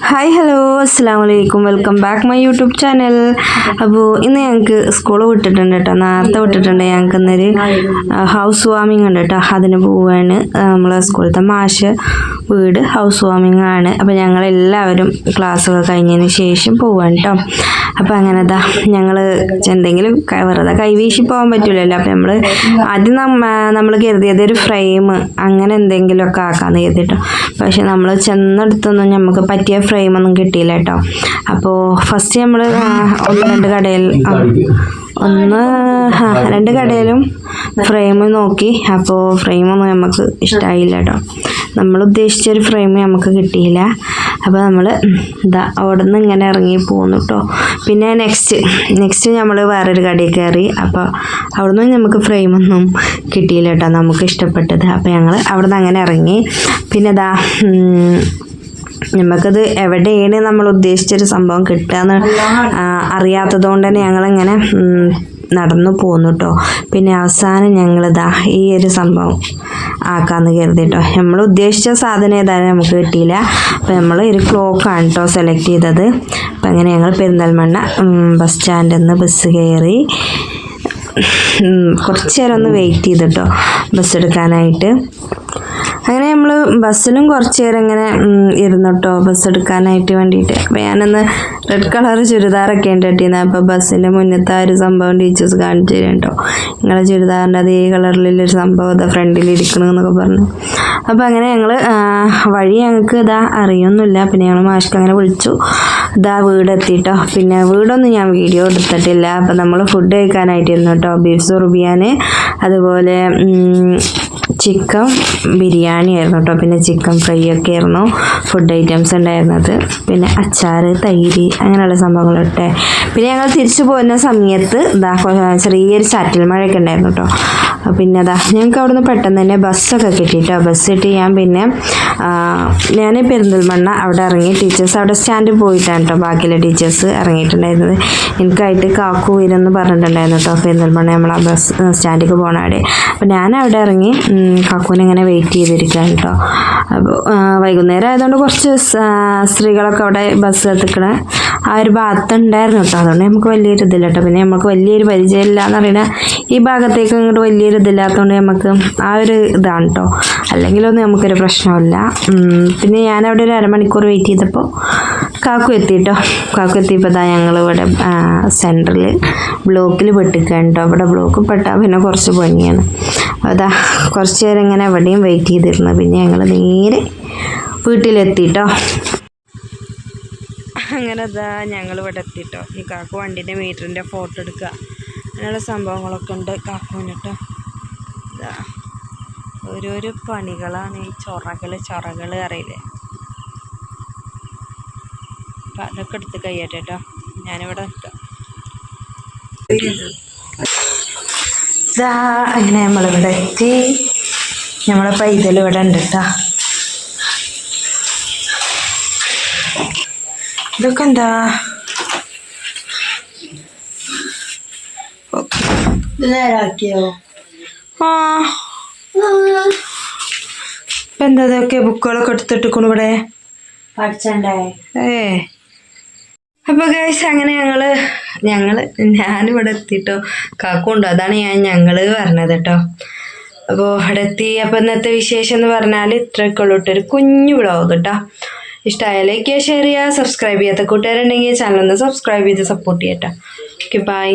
Hi hello അസ്സാം വലൈക്കും welcome back my YouTube channel അപ്പോൾ ഇന്ന് ഞങ്ങൾക്ക് സ്കൂൾ വിട്ടിട്ടുണ്ട് കേട്ടോ നേരത്തെ വിട്ടിട്ടുണ്ട് ഞങ്ങൾക്ക് ഇന്നൊരു ഹൗസ് വാമിംഗ് ഉണ്ട് കേട്ടോ അതിന് പോവാണ് നമ്മളെ സ്കൂളിലത്തെ മാഷ്. വീട് ഹൗസ് വാമിംഗ് ആണ്. അപ്പോൾ ഞങ്ങളെല്ലാവരും ക്ലാസ്സൊക്കെ കഴിഞ്ഞതിന് ശേഷം പോവാണ് കേട്ടോ അപ്പോൾ അങ്ങനെ ഇതാ ഞങ്ങൾ എന്തെങ്കിലും വെറുതെ കൈവീശി പോകാൻ പറ്റില്ലല്ലോ അപ്പോൾ നമ്മൾ ആദ്യം നമ്മ നമ്മൾ കരുതിയത് ഒരു ഫ്രെയിം അങ്ങനെ എന്തെങ്കിലുമൊക്കെ ആക്കാമെന്ന് കരുതിട്ടോ. പക്ഷെ നമ്മൾ ചെന്നെടുത്തൊന്നും നമുക്ക് പറ്റിയ ഫ്രെയിമൊന്നും കിട്ടിയില്ല കേട്ടോ അപ്പോൾ ഫസ്റ്റ് നമ്മൾ ഒന്ന് രണ്ട് കടയിൽ ഒന്ന് രണ്ട് കടയിലും ഫ്രെയിം നോക്കി. അപ്പോൾ ഫ്രെയിമൊന്നും നമുക്ക് ഇഷ്ടമായില്ല കേട്ടോ നമ്മൾ ഉദ്ദേശിച്ച ഒരു ഫ്രെയിം നമുക്ക് കിട്ടിയില്ല. അപ്പോൾ നമ്മൾ ഇതാ അവിടെ നിന്ന് ഇങ്ങനെ ഇറങ്ങി പോന്നു കേട്ടോ പിന്നെ നെക്സ്റ്റ് നെക്സ്റ്റ് നമ്മൾ വേറൊരു കടയിൽ കയറി. അപ്പോൾ അവിടെ നിന്ന് നമുക്ക് ഫ്രെയിമൊന്നും കിട്ടിയില്ല കേട്ടോ നമുക്ക് ഇഷ്ടപ്പെട്ടത്. അപ്പോൾ ഞങ്ങൾ അവിടെ നിന്ന് അങ്ങനെ ഇറങ്ങി. പിന്നെ ഇതാ നമുക്കത് എവിടെയാണ് നമ്മൾ ഉദ്ദേശിച്ചൊരു സംഭവം കിട്ടുക എന്ന് അറിയാത്തത് കൊണ്ട് തന്നെ ഞങ്ങളിങ്ങനെ നടന്നു പോന്നു കേട്ടോ പിന്നെ അവസാനം ഞങ്ങളിതാ ഈ ഒരു സംഭവം ആക്കാന്ന് കരുതി കേട്ടോ നമ്മൾ ഉദ്ദേശിച്ച സാധനം ഏതായാലും നമുക്ക് കിട്ടിയില്ല. അപ്പോൾ നമ്മൾ ഒരു ക്ലോക്കാണ് കേട്ടോ സെലക്ട് ചെയ്തത്. അപ്പം അങ്ങനെ ഞങ്ങൾ പെരിന്തൽമണ്ണ ബസ് സ്റ്റാൻഡിൽ നിന്ന് ബസ് കയറി കുറച്ച് നേരം ഒന്ന് വെയിറ്റ് ചെയ്തിട്ടോ ബസ് എടുക്കാനായിട്ട്. അങ്ങനെ നമ്മൾ ബസ്സിലും കുറച്ച് നേരം ഇങ്ങനെ ഇരുന്നോട്ടോ ബസ് എടുക്കാനായിട്ട് വേണ്ടിയിട്ട്. അപ്പോൾ ഞാനൊന്ന് റെഡ് കളർ ചുരിദാറൊക്കെ ഉണ്ട് കിട്ടിയിരുന്നത് അപ്പോൾ ബസ്സിന്റെ മുന്നത്തെ ആ ഒരു സംഭവം ടീച്ചേഴ്സ് കാണിച്ചു തരും കേട്ടോ നിങ്ങളെ ചുരിദാറിന്റെ അതേ കളറിലുള്ളൊരു സംഭവം അതാ ഫ്രണ്ടിൽ ഇരിക്കണം എന്നൊക്കെ പറഞ്ഞു. അപ്പോൾ അങ്ങനെ ഞങ്ങൾ വഴി ഞങ്ങൾക്ക് ഇതാ അറിയൊന്നുമില്ല. പിന്നെ ഞങ്ങൾ മാഷ്ക്ക് അങ്ങനെ വിളിച്ചു. ഇതാ വീടെത്തിട്ടോ പിന്നെ വീടൊന്നും ഞാൻ വീഡിയോ എടുത്തിട്ടില്ല. അപ്പോൾ നമ്മൾ ഫുഡ് കഴിക്കാനായിട്ടിരുന്നു കേട്ടോ. ബീഫ് സുറുബിയാൻ അതുപോലെ ചിക്കൻ ബിരിയാണി ആയിരുന്നു കേട്ടോ. പിന്നെ ചിക്കൻ ഫ്രൈ ഒക്കെ ആയിരുന്നു. ഫുഡ് ഐറ്റംസ് ഉണ്ടായിരുന്നത്. പിന്നെ അച്ചാർ തൈര് അങ്ങനെയുള്ള സംഭവങ്ങളൊക്കെ. പിന്നെ ഞങ്ങൾ തിരിച്ചു പോകുന്ന സമയത്ത് ഇതാ ചെറിയൊരു ചാറ്റൽ മഴയൊക്കെ ഉണ്ടായിരുന്നു കേട്ടോ. പിന്നെ അതാ ഞങ്ങൾക്ക് അവിടുന്ന് പെട്ടെന്ന് തന്നെ ബസ്സൊക്കെ കിട്ടിയിട്ടോ ബസ് കിട്ടി ഞാൻ പിന്നെ ഞാൻ പെരിന്തൽമണ്ണ അവിടെ ഇറങ്ങി. ടീച്ചേഴ്സ് അവിടെ സ്റ്റാൻഡിൽ പോയിട്ടാണ് കേട്ടോ ബാക്കിയുള്ള ടീച്ചേഴ്സ് ഇറങ്ങിയിട്ടുണ്ടായിരുന്നത്. എനിക്കായിട്ട് കാക്കു വീരെന്ന് പറഞ്ഞിട്ടുണ്ടായിരുന്നു കേട്ടോ പെരിന്തൽമണ്ണ നമ്മൾ ആ ബസ് സ്റ്റാൻഡിലേക്ക് പോകണ അവിടെ. അപ്പോൾ ഞാൻ അവിടെ ഇറങ്ങി കാക്കുവിനെ ഇങ്ങനെ വെയിറ്റ് ചെയ്തിരിക്കുകയാണ് കേട്ടോ അപ്പോൾ വൈകുന്നേരം ആയതുകൊണ്ട് കുറച്ച് സ്ത്രീകളൊക്കെ അവിടെ ബസ് എത്തിക്കണ ആ ഒരു ഭാഗത്ത് ഉണ്ടായിരുന്നു കേട്ടോ അതുകൊണ്ട് നമുക്ക് വലിയൊരു ഇതില്ല കേട്ടോ പിന്നെ നമുക്ക് വലിയൊരു പരിചയമില്ല എന്ന് പറയുന്നത് ഈ ഭാഗത്തേക്ക് ഇങ്ങോട്ട് വലിയൊരു ഇതില്ലാത്തതുകൊണ്ട് നമുക്ക് ആ ഒരു ഇതാണ് കേട്ടോ അല്ലെങ്കിലൊന്നും നമുക്കൊരു പ്രശ്നമില്ല പിന്നെ ഞാനവിടെ ഒരു അരമണിക്കൂർ വെയിറ്റ് ചെയ്തപ്പോൾ കാക്കു എത്തി കേട്ടോ കാക്കു എത്തിയപ്പോൾ ഇതാ ഞങ്ങൾ ഇവിടെ സെന്ററിൽ ബ്ലോക്കിൽ പെട്ടിക്കാണ് കേട്ടോ അവിടെ ബ്ലോക്ക് പെട്ടാൽ പിന്നെ കുറച്ച് പണിയാണ്. അതാ കുറച്ച് നേരം ഇങ്ങനെ എവിടെയും വെയിറ്റ് ചെയ്തിരുന്നു. പിന്നെ ഞങ്ങൾ നേരെ വീട്ടിലെത്തി കേട്ടോ അങ്ങനെ ഇതാ ഞങ്ങൾ ഇവിടെ എത്തിട്ടോ. ഈ കാക്ക വണ്ടീന്റെ മീറ്ററിന്റെ ഫോട്ടോ എടുക്കുക. അങ്ങനെയുള്ള സംഭവങ്ങളൊക്കെ ഉണ്ട് കാക്കുവിന് കേട്ടോ ഇതാ ഓരോരോ പണികളാണ് ഈ ചൊറകൾ ചൊറകൾ അറിയില്ലേ? അപ്പം അതൊക്കെ എടുത്ത് കഴിയട്ടെ ഞാനിവിടെ നിൽക്കാം. അങ്ങനെ നമ്മളിവിടെ എത്തി. നമ്മളെ പൈതൽ ഇവിടെ ഉണ്ട് കേട്ടോ. ഇതൊക്കെ എന്താ നേരാക്കിയോ ആ. ഇപ്പം എന്താ ഇതൊക്കെ ബുക്കുകളൊക്കെ എടുത്തിട്ടിക്കണു ഇവിടെ? ഏ. അപ്പോൾ ഗൈസ് അങ്ങനെ ഞങ്ങൾ ഞങ്ങൾ ഞാനിവിടെ എത്തിട്ടോ. കാക്കുണ്ടോ അതാണ് ഞാൻ ഞങ്ങൾ പറഞ്ഞത് കേട്ടോ. അപ്പോൾ അവിടെ എത്തി അപ്പോൾ ഇന്നത്തെ വിശേഷം എന്ന് പറഞ്ഞാൽ ഇത്രയൊക്കെ ഉള്ളൂ ഒരു കുഞ്ഞു വ്ളോഗ് കേട്ടോ. ഇഷ്ടമായ ലൈക്ക് ചെയ്യുക ഷെയർ ചെയ്യുക സബ്സ്ക്രൈബ് ചെയ്യാത്ത കൂട്ടുകാരുണ്ടെങ്കിൽ ചാനൽ ഒന്ന് സബ്സ്ക്രൈബ് ചെയ്ത് സപ്പോർട്ട് ചെയ്യട്ടോ. Okay bye